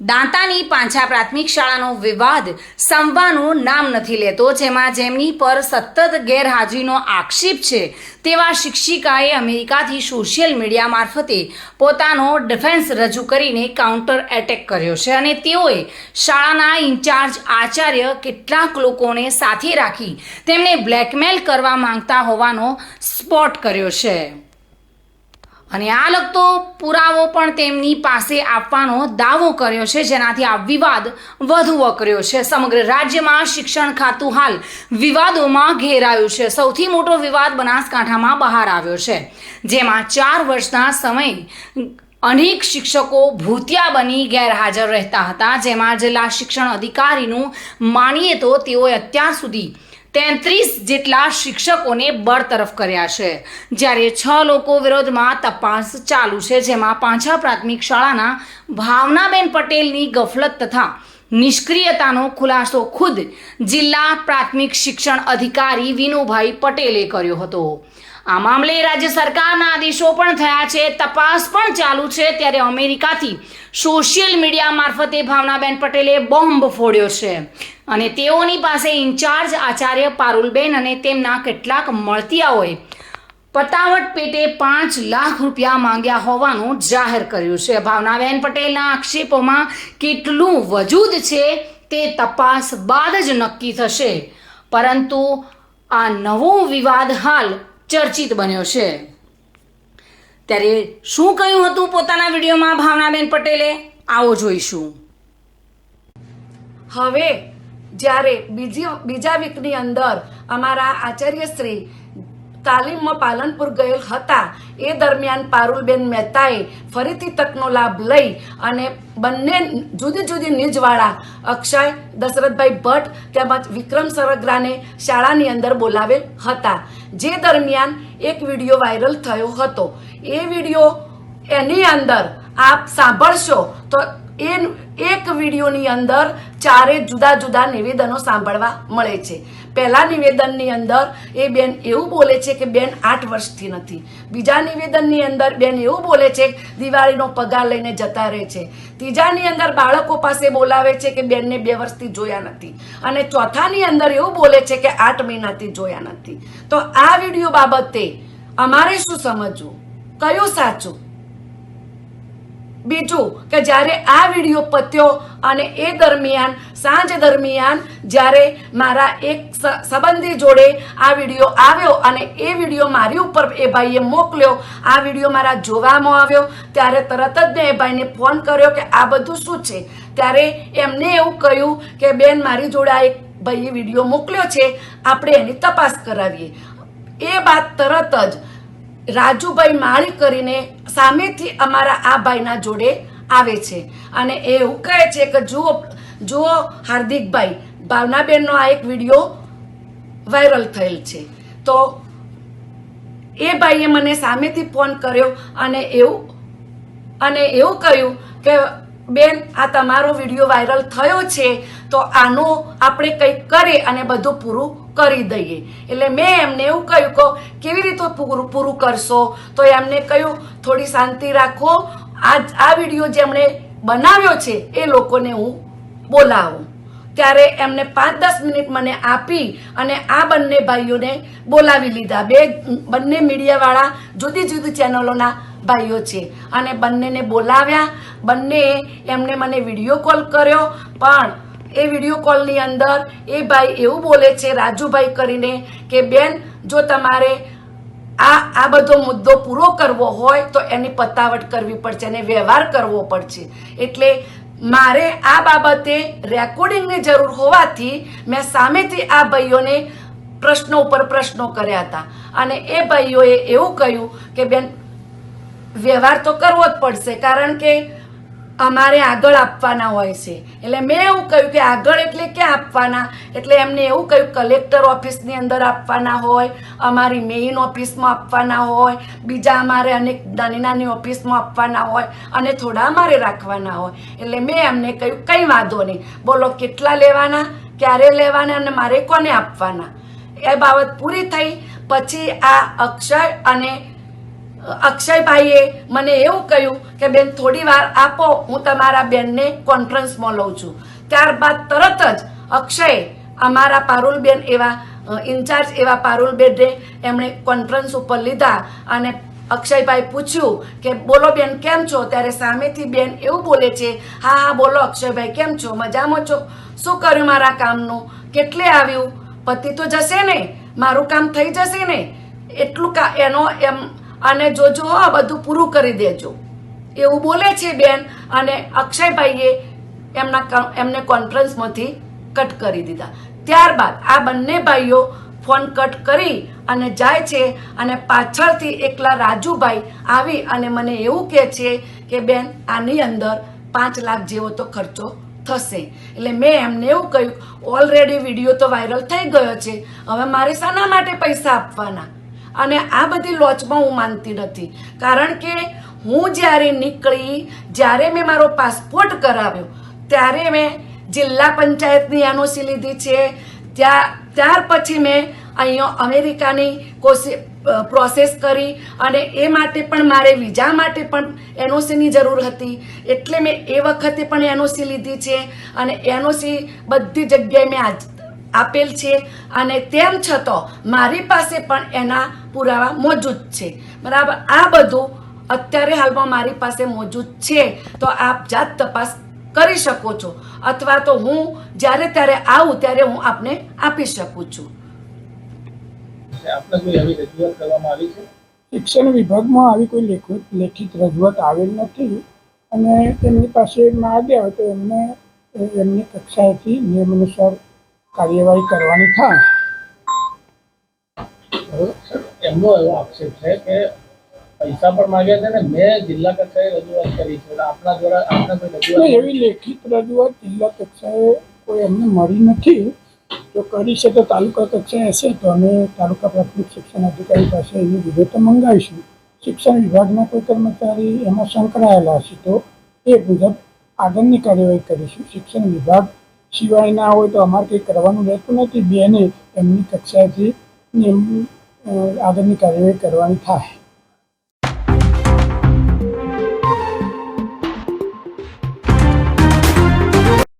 દાંતાની પાંછા પ્રાથમિક શાળાનો વિવાદ સંવાનું નામ નથી લેતો, જેમાં જેમની પર સતત ગેરહાજરીનો આક્ષેપ છે, તેવા શિક્ષિકાએ અમેરિકાથી સોશિયલ મીડિયા મારફતે પોતાનો ડિફેન્સ રજૂ કરીને કાઉન્ટર એટેક કર્યો છે અને તેઓએ શાળાના ઇન્ચાર્જ આચાર્ય કેટલાક લોકોને સાથે રાખી તેમને બ્લેકમેલ કરવા માંગતા હોવાનો સ્પોટ કર્યો છે. અને આ લગતો પુરાવો પણ તેમની પાસે આપવાનો દાવો કર્યો છે, જેનાથી આ વિવાદ વધુ વકર્યો છે. સમગ્ર રાજ્યમાં શિક્ષણ ખાતું હાલ વિવાદોમાં ઘેરાયું છે. સૌથી મોટો વિવાદ બનાસકાંઠામાં બહાર આવ્યો છે, જેમાં ચાર વર્ષના સમય અનેક શિક્ષકો ભૂતિયા બની ગેરહાજર રહેતા હતા, જેમાં જિલ્લા શિક્ષણ અધિકારીનું માનીએ તો તેઓએ અત્યાર સુધી તેત્રીસ જેટલા શિક્ષકોને બરતરફ કર્યા છે. જ્યારે છ લોકો વિરોધમાં તપાસ ચાલુ છે, જેમાં પાંછા પ્રાથમિક શાળાના ભાવનાબેન પટેલની ગફલત તથા નિષ્ક્રિયતાનો ખુલાસો ખુદ જિલ્લા પ્રાથમિક શિક્ષણ અધિકારી વિનુભાઈ પટેલે કર્યો હતો. આ મામલે રાજ્ય સરકારના આદેશો પણ થયા છે, તપાસ પણ ચાલુ છે ત્યારે અમેરિકાથી સોશિયલ મીડિયા મારફતે ભાવનાબેન પટેલે બોમ્બ ફોડ્યો છે. અને તેઓની પાસે ઇન્ચાર્જ આચાર્ય પારુલબેન અને તેમના કેટલાક મળતિયાઓએ પતાવટ પેટે પાંચ લાખ રૂપિયા માંગ્યા હોવાનું જાહેર કર્યું છે. ભાવનાબેન પટેલના આક્ષેપોમાં કેટલું વજૂદ છે તે તપાસ બાદ જ નક્કી થશે. પરંતુ આ નવો વિવાદ હાલ ચર્ચિત બન્યો છે. ત્યારે શું કહ્યું હતું પોતાના વિડીયોમાં ભાવનાબેન પટેલે? આવો જોઈશું. હવે જ્યારે બીજી બીજા વીકની અંદર અમારા આચાર્યશ્રી તાલીમમાં પાલનપુર ગયેલ હતા. એ દરમિયાન પારુલબેન મહેતાએ ફરીથી તકનો લાભ લઈ અને બંને જુદી જુદી નીજવાળા અક્ષય, દશરથભાઈ ભટ્ટ તેમજ વિક્રમ સરગરાને શાળાની અંદર બોલાવેલ હતા. જે દરમિયાન એક વીડિયો વાયરલ થયો હતો. એ વીડિયો એની અંદર આપ સાંભળશો તો એ એક વિડીયોની અંદર ચારે જુદા જુદા નિવેદનો સાંભળવા મળે છે. પહેલા નિવેદનની અંદર એ બેન એવું બોલે છે કે બેન આઠ વર્ષથી નથી. બીજા નિવેદનની અંદર બેન એવું બોલે છે દિવાળીનો પગાર લઈને જતા રહે છે. ત્રીજાની અંદર બાળકો પાસે બોલાવે છે કે બેનને બે વર્ષથી જોયા નથી. અને ચોથાની અંદર એવું બોલે છે કે આઠ મહિનાથી જોયા નથી. તો આ વીડિયો બાબતે અમારે શું સમજવું? કયું સાચું? બીજું કે જ્યારે આ વીડિયો પત્યો અને એ દરમિયાન, સાંજ દરમિયાન જ્યારે મારા એક સંબંધી જોડે આ વીડિયો આવ્યો અને એ વીડિયો મારી ઉપર એ ભાઈએ મોકલ્યો, આ વીડિયો મારા જોવામાં આવ્યો, ત્યારે તરત જ મેં એ ભાઈને ફોન કર્યો કે આ બધું શું છે? ત્યારે એમને એવું કહ્યું કે, બેન, મારી જોડે આ એક ભાઈએ વીડિયો મોકલ્યો છે, આપણે એની તપાસ કરાવીએ. એ બાદ તરત જ રાજુભાઈ માળી કરીને સામેથી અમારા આ ભાઈના જોડે આવે છે. અને એ એવું કહે છે કે જુઓ જુઓ હાર્દિકભાઈ, ભાવનાબેનનો આ એક વીડિયો વાયરલ થયેલ છે. તો એ ભાઈએ મને સામેથી ફોન કર્યો અને એવું અને એવું કહ્યું કે બેન, આ તમારો વીડિયો વાયરલ થયો છે, તો આનો આપણે કંઈક કરી અને બધું પૂરું કરી દઈએ. એટલે મેં એમને એવું કહ્યું કે કેવી રીતે પૂરું પૂરું કરશો? તો એમને કહ્યું, થોડી શાંતિ રાખો. આ આ વીડિયો જેમણે બનાવ્યો છે, એ લોકોને હું બોલાવું. ત્યારે એમને પાંચ દસ મિનિટ મને આપી અને આ બંને ભાઈઓને બોલાવી લીધા. બે, બંને મીડિયાવાળા જુદી જુદી ચેનલોના ભાઈઓ છે. અને બંનેને બોલાવ્યા. બંને એમને મને વીડિયો કોલ કર્યો. પણ એ વીડિયો કોલની અંદર એ ભાઈ એવું બોલે છે, રાજુભાઈ કરીને કે, બેન, જો તમારે આ આ બધો મુદ્દો પૂરો કરવો હોય તો એની પતાવટ કરવી પડશે અને વ્યવહાર કરવો પડશે. એટલે મારે આ બાબતે રેકોર્ડિંગની જરૂર હોવાથી મેં સામેથી આ ભાઈઓને પ્રશ્નો ઉપર પ્રશ્નો કર્યા હતા. અને એ ભાઈઓએ એવું કહ્યું કે, બેન, વ્યવહાર તો કરવો જ પડશે, કારણ કે અમારે આગળ આપવાના હોય છે. એટલે મેં એવું કહ્યું કે આગળ એટલે ક્યાં આપવાના? એટલે એમને એવું કહ્યું, કલેક્ટર ઓફિસની અંદર આપવાના હોય, અમારી મેઇન ઓફિસમાં આપવાના હોય, બીજા અમારે અનેક નાની નાની ઓફિસમાં આપવાના હોય અને થોડા અમારે રાખવાના હોય. એટલે મેં એમને કહ્યું, કંઈ વાંધો નહીં. બોલો, કેટલા લેવાના, ક્યારે લેવાના અને મારે કોને આપવાના? એ બાબત પૂરી થઈ. પછી આ અક્ષય અને અક્ષયભાઈએ મને એવું કહ્યું કે, બેન, થોડી વાર આપો, હું તમારા બેનને કોન્ફરન્સમાં લઉં છું. ત્યારબાદ તરત જ અક્ષય અમારા પારુલબેન એવા ઇન્ચાર્જ એવા પારુલબેને એમણે કોન્ફરન્સ ઉપર લીધા અને અક્ષયભાઈ પૂછ્યું કે, બોલો બેન, કેમ છો? ત્યારે સામેથી બેન એવું બોલે છે, હા હા, બોલો અક્ષયભાઈ, કેમ છો? મજામાં છો? શું કર્યું મારા કામનું? કેટલે આવ્યું? પતિ તો જશે ને? મારું કામ થઈ જશે ને? એટલું કા, એનો એમ અને જોજો આ બધું પૂરું કરી દેજો. એવું બોલે છે બેન અને અક્ષયભાઈએ એમના એમને કોન્ફરન્સમાંથી કટ કરી દીધા. ત્યારબાદ આ બંને ભાઈઓ ફોન કટ કરી અને જાય છે અને પાછળથી એકલા રાજુભાઈ આવી અને મને એવું કહે છે કે બેન આની અંદર પાંચ લાખ જેવો તો ખર્ચો થશે. એટલે મેં એમને એવું કહ્યું ઓલરેડી વીડિયો તો વાયરલ થઈ ગયો છે. હવે મારે શાના માટે પૈસા આપવાના. અને આ બધી લોચમાં હું માનતી નથી. કારણ કે હું જ્યારે નીકળી, જ્યારે મેં મારો પાસપોર્ટ કરાવ્યો, ત્યારે મેં જિલ્લા પંચાયતની એનઓસી લીધી છે. ત્યાં, ત્યાર પછી મેં અહીંયા અમેરિકાની કોશિ પ્રોસેસ કરી અને એ માટે પણ મારે વિઝા માટે પણ એનઓસીની જરૂર હતી. એટલે મેં એ વખતે પણ એનઓસી લીધી છે અને એનઓસી બધી જગ્યાએ મેં આજ આપેલ છે અને તેમ છતાં મારી પાસે પણ એના પુરાવા મોજૂદ છે. બરાબર આ બધું અત્યારે હાલમાં મારી પાસે મોજૂદ છે. તો આપ જાત તપાસ કરી શકો છો અથવા તો હું જ્યારે ત્યારે આવું ત્યારે હું આપને આપી શકું છું. આપને કોઈ આવી રજૂઆત કરવામાં આવી છે? શિક્ષણ વિભાગમાં આવી કોઈ લેખિત લેખિત રજૂઆત આવેલ નથી અને તેમની પાસે માગ્યા હોય તો એમને એમની કક્ષાએથી નિયમ અનુસાર કાર્યવાહી કરવાની થાય. એમનો એવો આક્ષેપ છે કે પૈસા પણ માગ્યા છે ને મેં જિલ્લા કક્ષાએ રજૂઆત કરી છે. આપણા દ્વારા આપણા કોઈ એવી લેખિત રજૂઆત જિલ્લા કક્ષાએ કોઈ એમને મળી નથી. જો કરી છે તો તાલુકા કક્ષાએ હશે તો અમે તાલુકા પ્રાથમિક શિક્ષણ અધિકારી પાસે એવી વિગતો મંગાવીશું. શિક્ષણ વિભાગના કોઈ કર્મચારી એમાં સંકળાયેલા હશે તો એ મુજબ આગળની કાર્યવાહી કરીશું. શિક્ષણ વિભાગ સિવાયના હોય તો અમારે કંઈ કરવાનું રહેતું નથી. બેને એમની કક્ષાએથી આગળની કાર્યવાહી કરવાની થાય.